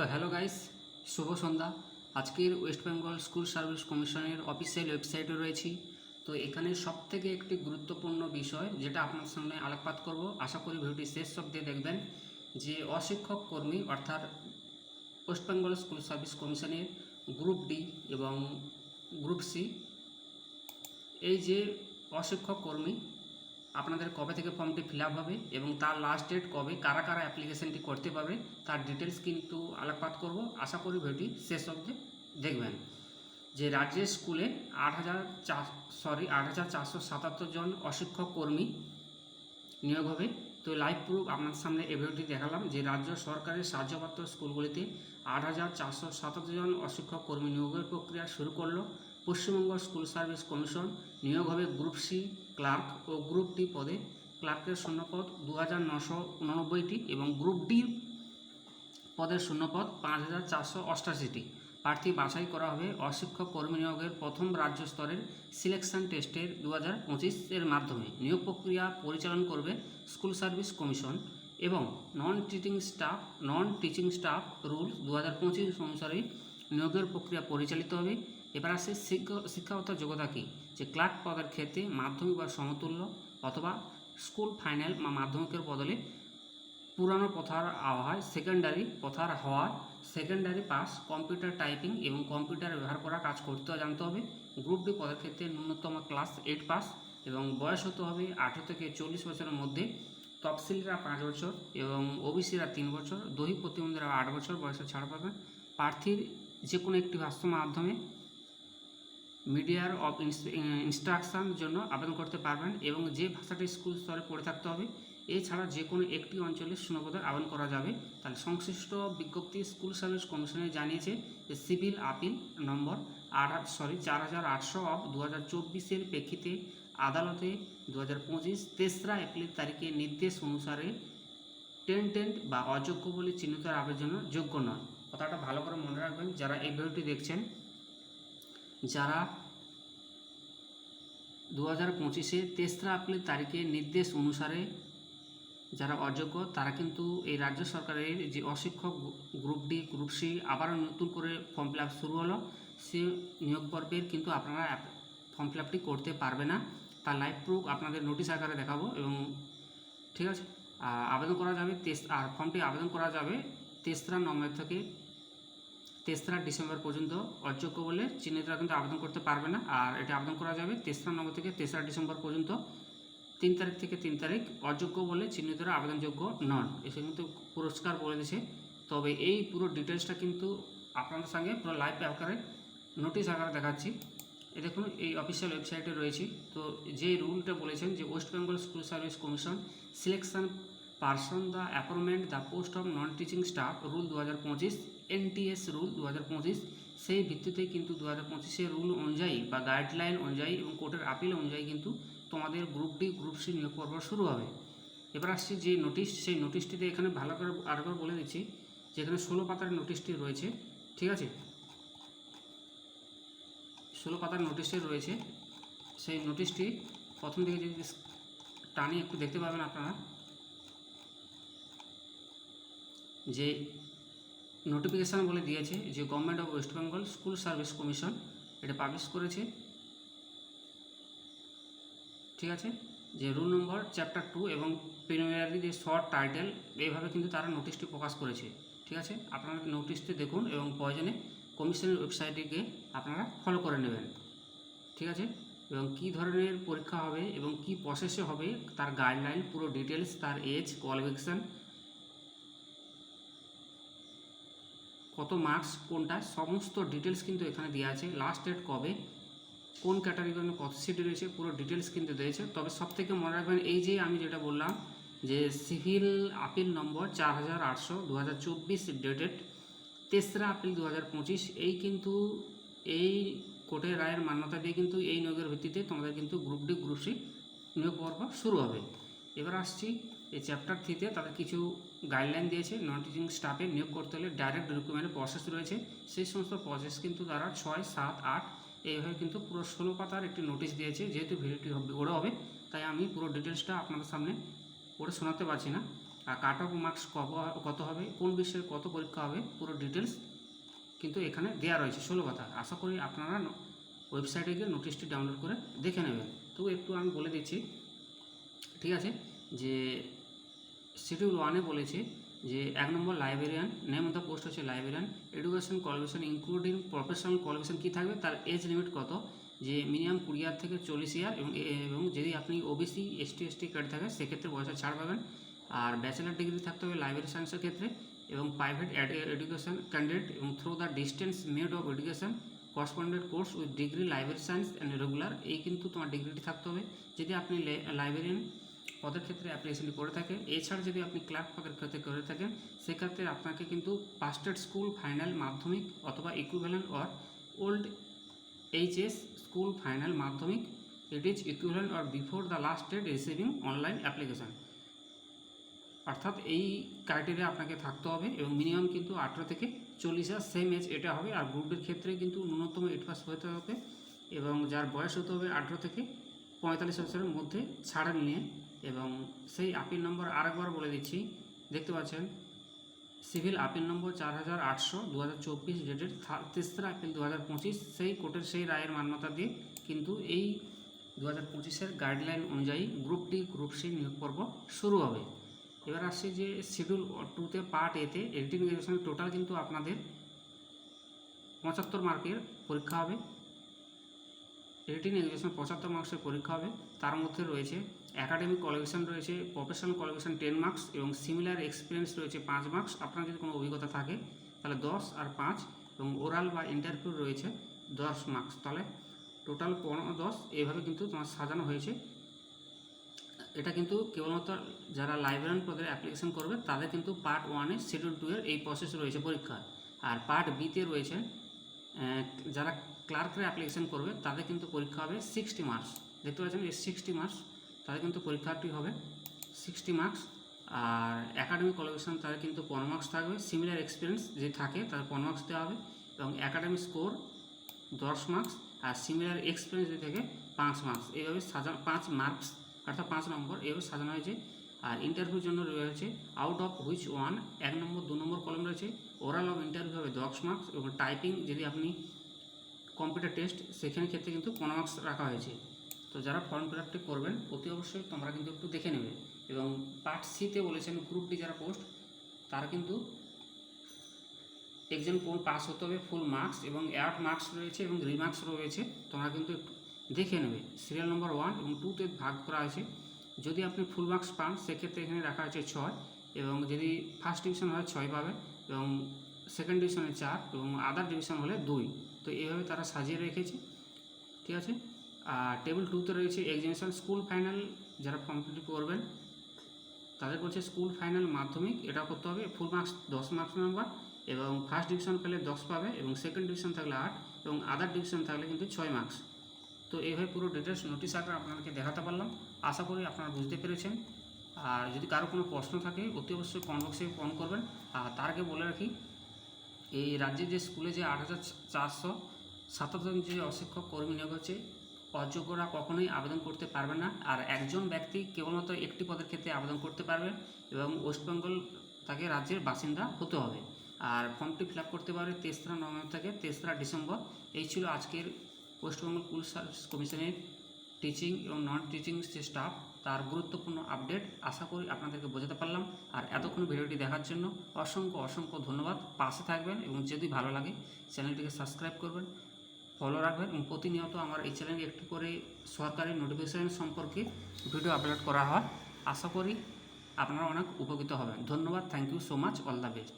তো hello guys, শুভ সন্ধ্যা। আজকের ওয়েস্ট বেঙ্গল স্কুল সার্ভিস কমিশনের অফিসিয়াল ওয়েবসাইটে রয়েছি। তো এখানে সব থেকে একটি গুরুত্বপূর্ণ বিষয় যেটা আপনার সামনে আলোকপাত করব, আশা করি ভিডিওটি শেষ অব্দি দেখবেন, যে অশিক্ষক কর্মী অর্থাৎ ওয়েস্ট বেঙ্গল স্কুল সার্ভিস কমিশনের গ্রুপ ডি এবং গ্রুপ সি, এই যে অশিক্ষক কর্মী আপনাদের কবে থেকে ফর্মটি ফিল হবে এবং তার লাস্ট ডেট কবে, কারা কারা অ্যাপ্লিকেশনটি করতে পারবে, তার ডিটেলস কিন্তু আলোকপাত করব। আশা করি ভিডিওটি শেষ অবধি দেখবেন। যে রাজ্যের স্কুলে আট হাজার চার সরি আট হাজার চারশো সাতাত্তর জন অশিক্ষক কর্মী নিয়োগ হবে। তো লাইভ প্রুফ আপনার সামনে এই ভিডিওটি দেখালাম যে রাজ্য সরকারের সাহায্যপ্রাপ্ত স্কুলগুলিতে আট হাজার চারশো সাতাত্তর জন অশিক্ষক কর্মী নিয়োগের প্রক্রিয়া শুরু করল। পশ্চিমবঙ্গ স্কুল সার্ভিস কমিশন নিয়োগ হবে গ্রুপ সি ক্লার্ক ও গ্রুপ ডি পদে। ক্লার্কের শূন্যপদ দু হাজার নশো উননব্বইটি এবং গ্রুপ ডি পদের শূন্যপদ পাঁচ হাজার চারশো অষ্টাশিটি। প্রার্থী বাছাই করা হবে অশিক্ষক কর্মী নিয়োগের প্রথম রাজ্য স্তরের সিলেকশন টেস্টের দু হাজার পঁচিশের মাধ্যমে। নিয়োগ প্রক্রিয়া পরিচালনা করবে স্কুল সার্ভিস কমিশন এবং non teaching staff non teaching staff rules দু হাজার পঁচিশ অনুসারে নিয়োগের প্রক্রিয়া পরিচালিত হবে। এবার আসে শিক্ষা শিক্ষাগত যোগ্যতা কী? যে ক্লার্ক পদের ক্ষেত্রে মাধ্যমিক বা সমতুল্য অথবা স্কুল ফাইনাল বা মাধ্যমিকের বদলে পুরানো প্রথার আবহাওয়ায় সেকেন্ডারি প্রথার হওয়ায় সেকেন্ডারি পাস, কম্পিউটার টাইপিং এবং কম্পিউটার ব্যবহার করা কাজ করতে জানতে হবে। গ্রুপ ডি পদের ক্ষেত্রে ন্যূনতম ক্লাস এইট পাস এবং বয়স হতে হবে আঠেরো থেকে চল্লিশ বছরের মধ্যে। তফসিলরা পাঁচ বছর এবং ওবিসিরা তিন বছর। দৈহিক প্রতিবন্ধীরা আট বছর বয়সে ছাড় পাবেন। প্রার্থীর যে কোনো একটি ভাষ্য মাধ্যমে মিডিয়ার অফ ইনস্ট্রাকশন জন্য আবেদন করতে পারবেন এবং যে ভাষাটি স্কুল স্তরে পড়ে থাকতে হবে, এছাড়া যে কোনো একটি অঞ্চলে শূন্যপদে আবেদন করা যাবে। তাহলে সংশ্লিষ্ট বিজ্ঞপ্তি স্কুল সার্ভিস কমিশনে জানিয়েছে যে সিভিল আপিল নম্বর আট সরি চার হাজার আটশো অফ দু হাজার চব্বিশের প্রেক্ষিতে আদালতে দু হাজার পঁচিশ তেসরা এপ্রিল তারিখে নির্দেশ অনুসারে টেন্টেন্ট বা অযোগ্য বলে চিহ্নিত আবেদন যোগ্য নয়। কথাটা ভালো করে মনে রাখবেন, যারা এই ভিডিওটি দেখছেন যারা দু হাজার পঁচিশে তেসরা এপ্রিল তারিখে নির্দেশ অনুসারে যারা অযোগ্য, তারা কিন্তু এই রাজ্য সরকারের যে অশিক্ষক গ্রুপ ডি, গ্রুপ সি আবারও নতুন করে ফর্ম ফিল শুরু হলো। সে নিয়োগ পর্বের কিন্তু আপনারা ফর্ম ফিল করতে পারবে না। তার লাইভ প্রুফ আপনাদের নোটিশ আকারে দেখাবো এবং ঠিক আছে? আবেদন করা যাবে তেস, আর ফর্মটি আবেদন করা যাবে তেসরা নভেম্বর থেকে তেসরা ডিসেম্বর পর্যন্ত অযোগ্য বলে চিহ্নিতরা কিন্তু আবেদন করতে পারবে না, আর এটা আবেদন করা যাবে তেসরা নভেম্বর থেকে তেসরা ডিসেম্বর পর্যন্ত। তিন তারিখ থেকে তিন তারিখ অযোগ্য বলে চিহ্নিতরা আবেদনযোগ্য নন। এসে কিন্তু পুরস্কার বলে দিয়েছে। তবে এই পুরো ডিটেলসটা কিন্তু আপনাদের সঙ্গে পুরো লাইভ আকারে নোটিশ আকারে দেখাচ্ছি। এ দেখুন, এই অফিসিয়াল ওয়েবসাইটে রয়েছে। তো যে রুলটা বলেছেন যে West Bengal school service commission selection person the appointment the post of non teaching staff rule দু হাজার পঁচিশ এনটিএস রুল দু হাজার পঁচিশ, সেই ভিত্তিতে কিন্তু দু হাজার রুল অনুযায়ী বা গাইডলাইন অনুযায়ী এবং কোর্টের আপিল অনুযায়ী কিন্তু তোমাদের গ্রুপ ডি গ্রুপ সি নিয়োগ পর্ব শুরু হবে। এবার আসছি যে নোটিশ সেই নোটিশটিতে এখানে ভালো করে আরেকবার বলে দিচ্ছি যে এখানে ষোলো পাতার নোটিশটি রয়েছে, ঠিক আছে? ষোলো পাতার নোটিশটি রয়েছে, সেই নোটিশটি প্রথম দিকে যদি টানি একটু দেখতে পাবেন আপনারা, যে নোটিফিকেশান বলে দিয়েছে যে government of West Bengal school service commission এটা পাবলিশ করেছে। ঠিক আছে? যে রুল নম্বর চ্যাপ্টার টু এবং প্রিলিমিনারি যে শর্ট টাইটেল এইভাবে কিন্তু তারা নোটিশটি প্রকাশ করেছে। ঠিক আছে? আপনারা নোটিশটি দেখুন এবং প্রয়োজনে কমিশনের ওয়েবসাইটে গিয়ে আপনারা ফলো করে নেবেন। ঠিক আছে? এবং কী ধরনের পরীক্ষা হবে এবং কী প্রসেসে হবে, তার গাইডলাইন পুরো ডিটেলস তার এজ কোয়ালিফিকেশান কত মার্কস কোনটা, সমস্ত ডিটেলস কিন্তু এখানে দেওয়া আছে। লাস্ট ডেট কবে, কোন ক্যাটাগরির জন্য কত সিট রয়েছে, পুরো ডিটেলস কিন্তু দিয়েছে তবে সব থেকে মনে রাখবেন, এই যে আমি যেটা বললাম, যে সিভিল আপিল নম্বর চার হাজার আটশো দু হাজার চব্বিশ ডেটেড তেসরা এপ্রিল দু হাজার পঁচিশ, এই কিন্তু এই কোর্টের রায়ের মান্যতা দিয়ে কিন্তু এই নিয়োগের ভিত্তিতে তোমাদের কিন্তু গ্রুপ ডি গ্রুপ সি নিয়োগ পর্ব শুরু হবে। এবার আসছি এই চ্যাপ্টার থ্রিতে তাদের কিছু গাইডলাইন দিয়েছে নন টিচিং স্টাফে নিয়োগ করতে হলে ডাইরেক্ট রিক্রুটমেন্টের প্রসেস রয়েছে। সেই সমস্ত প্রসেস কিন্তু তারা ছয়, সাত, আট, এইভাবে কিন্তু পুরো ষোলো পাতার একটি নোটিশ দিয়েছে, যেহেতু ভিডিওটি হবে বড়ো হবে। তাই আমি পুরো ডিটেলসটা আপনাদের সামনে পড়ে শোনাতে পারছি না। আর কাট অফ মার্কস কত হবে, কোন বিষয়ে কত পরীক্ষা হবে, পুরো ডিটেলস কিন্তু এখানে দেওয়া রয়েছে ষোলো কথা আশা করি আপনারা ওয়েবসাইটে গিয়ে নোটিশটি ডাউনলোড করে দেখে নেবেন। তো একটু আমি বলে দিচ্ছি, ঠিক আছে, যে শিডিউল ওয়ানে বলেছে যে এক নম্বর librarian name of the post হচ্ছে librarian. Education qualification including professional qualification কী থাকবে? তার এজ লিমিট কত? যে মিনিমাম কুড়ি ইয়ার থেকে চল্লিশ ইয়ার এবং এবং যদি আপনি ওবিসি এসটি এসটি কার্ড থাকে, সেক্ষেত্রে বয়সে ছাড় পাবেন। আর ব্যাচেলার ডিগ্রি থাকতে হবে লাইব্রেরি সায়েন্সের ক্ষেত্রে এবং প্রাইভেট এডুকেশন ক্যান্ডিডেট এবং through the distance mode of education correspondent course with degree library science and regular এই কিন্তু তোমার ডিগ্রিটি থাকতে হবে। যদি আপনি লাইব্রেরিয়ান পদের ক্ষেত্রে অ্যাপ্লিকেশনটি করে থাকে এছাড়া যদি আপনি ক্লার্ক পদের ক্ষেত্রে করে থাকেন, সেক্ষেত্রে আপনাকে কিন্তু পাস্টেড স্কুল ফাইনাল মাধ্যমিক অথবা equivalent or old HS school final Madhyamik it is equivalent or before the last date receiving online application অর্থাৎ এই ক্রাইটেরিয়া আপনাকে থাকতে হবে এবং মিনিমাম কিন্তু আঠেরো থেকে চল্লিশ হাজার সেম এজ এটা হবে। আর গ্রুপের ক্ষেত্রে কিন্তু ন্যূনতম এইট পাস হতে হবে এবং যার বয়স হতে হবে আঠেরো থেকে পঁয়তাল্লিশ বছরের মধ্যে, ছাড় নিয়ে এবং সেই আপিল নম্বর আরেকবার বলে দিচ্ছি, দেখতে পাচ্ছেন, সিভিল আপিল নম্বর চার হাজার আটশো দু হাজার চব্বিশ ডেটের তেসরা এপ্রিল দু হাজার পঁচিশ, সেই কোর্টের সেই রায়ের মান্যতা দিয়ে কিন্তু এই দু হাজার পঁচিশের গাইডলাইন অনুযায়ী গ্রুপ ডি গ্রুপ সি নিয়োগ পর্ব শুরু হবে। এবার আসছে যে শিডিউল টুতে পার্ট এতে এইটিন গ্রাজুয়েশনের টোটাল কিন্তু আপনাদের পঁচাত্তর মার্কের পরীক্ষা হবে। এইটিন এডুকেশন পঁচাত্তর মার্কসের পরীক্ষা হবে। তার মধ্যে রয়েছে একাডেমিক কোয়ালিফিকেশন রয়েছে প্রফেশনাল কোয়ালিফিকেশন টেন মার্কস এবং সিমিলার এক্সপিরিয়েন্স রয়েছে পাঁচ মার্কস আপনার যদি কোনো অভিজ্ঞতা থাকে, তাহলে দশ আর পাঁচ এবং ওরাল বা ইন্টারভিউ রয়েছে দশ মার্কস তাহলে টোটাল পনেরো দশ, এইভাবে কিন্তু তোমার সাজানো হয়েছে। এটা কিন্তু কেবলমাত্র যারা লাইব্রেরিয়ান পদের অ্যাপ্লিকেশন করবে, তাদের কিন্তু পার্ট ওয়ানে শিডিউল টু এর এই প্রসেস রয়েছে পরীক্ষা। আর পার্ট বিতে রয়েছে যারা ক্লার্কের অ্যাপ্লিকেশন করবে, তাদের কিন্তু পরীক্ষা হবে সিক্সটি মার্কস দেখতে পাচ্ছেন, এই সিক্সটি মার্কস তাদের কিন্তু পরীক্ষাটি হবে সিক্সটি মার্কস আর একাডেমিক কোয়ালিফিকেশন তাদের কিন্তু পনেরো মার্কস থাকবে। সিমিলার এক্সপিরিয়েন্স যে থাকে তাদের পনেরো মার্কস দেওয়া হবে এবং একাডেমিক স্কোর দশ মার্কস আর সিমিলার এক্সপিরিয়েন্স যদি থাকে পাঁচ মার্কস এইভাবে সাজানো পাঁচ মার্কস অর্থাৎ পাঁচ নম্বর এইভাবে সাজানো হয়েছে। আর ইন্টারভিউর জন্য রয়েছে আউট অফ হুইচ ওয়ান এক নম্বর, দু নম্বর কলম রয়েছে। ওরাল অফ ইন্টারভিউ হবে দশ মার্কস এবং টাইপিং যদি আপনি কম্পিউটার টেস্ট সেখানে ক্ষেত্রে কিন্তু পনেরো মার্কস রাখা হয়েছে। তো যারা ফর্ম ফিল আপটি করবেন, অতি অবশ্যই তোমরা কিন্তু একটু দেখে নেবে। এবং পার্ট সিতে বলেছেন গ্রুপ ডি যারা পোস্ট তারা কিন্তু একজন পাস হতে হবে ফুল মার্কস এবং অ্যাড মার্কস রয়েছে এবং রিমার্কস রয়েছে, তোমরা কিন্তু একটু দেখে নেবে। সিরিয়াল নম্বর ওয়ান এবং টুতে ভাগ করা হয়েছে যদি আপনি ফুল মার্কস পান, সেক্ষেত্রে এখানে রাখা হয়েছে ছয় এবং যদি ফার্স্ট ডিভিশন হয়, ছয় পাবে এবং সেকেন্ড ডিভিশনে চার এবং আদার ডিভিশন হলে দুই। তো এইভাবে তারা সাজিয়ে রেখেছে। ঠিক আছে? টেবিল টুতে রয়েছে এক্সামিনেশন স্কুল ফাইনাল যারা কমপ্লিট করবেন, তাদের বলছে স্কুল ফাইনাল মাধ্যমিক এটা করতে হবে ফুল মার্কস দশ মার্কস নাম্বার এবং ফার্স্ট ডিভিশন পেলে দশ পাবে এবং সেকেন্ড ডিভিশন থাকলে আট এবং আদার ডিভিশন থাকলে কিন্তু ছয় মার্কস তো এইভাবে পুরো ডিটেলস নোটিশ আকারে আপনাদেরকে দেখাতে পারলাম। আশা করি আপনারা বুঝতে পেরেছেন। আর যদি কারও কোনো প্রশ্ন থাকে, অতি অবশ্যই কমেন্ট বক্সে ফোন করবেন। আর তার আগে বলে রাখি, এই রাজ্যে যে স্কুলে যে আট হাজার চারশো সাতাত্তর যে অশিক্ষক কর্মী নিয়োগ হচ্ছে অযোগ্যরা কখনোই আবেদন করতে পারবে না। আর একজন ব্যক্তি কেবলমাত্র একটি পদের ক্ষেত্রে আবেদন করতে পারবে এবং ওয়েস্টবেঙ্গল তাকে রাজ্যের বাসিন্দা হতে হবে। আর ফর্মটি ফিল করতে পারবে তেসরা নভেম্বর থেকে তেসরা ডিসেম্বর। এই ছিল আজকের ওয়েস্টবেঙ্গল পুলিশ সার্ভিস কমিশনের টিচিং এবং নন টিচিং যে স্টাফ, তার গুরুত্বপূর্ণ আপডেট আশা করি আপনাদেরকে বোঝাতে পারলাম। আর এতক্ষণ ভিডিওটি দেখার জন্য অসংখ্য অসংখ্য ধন্যবাদ। পাশে থাকবেন এবং যদি ভালো লাগে চ্যানেলটিকে সাবস্ক্রাইব করবেন। ফলো রাখবেন এবং প্রতিনিয়ত আমার এই চ্যানেলে একটু করে সরকারি নোটিফিকেশান সম্পর্কে ভিডিও আপলোড করা হয়। আশা করি আপনারা অনেক উপকৃত হবেন। ধন্যবাদ। Thank you so much all the best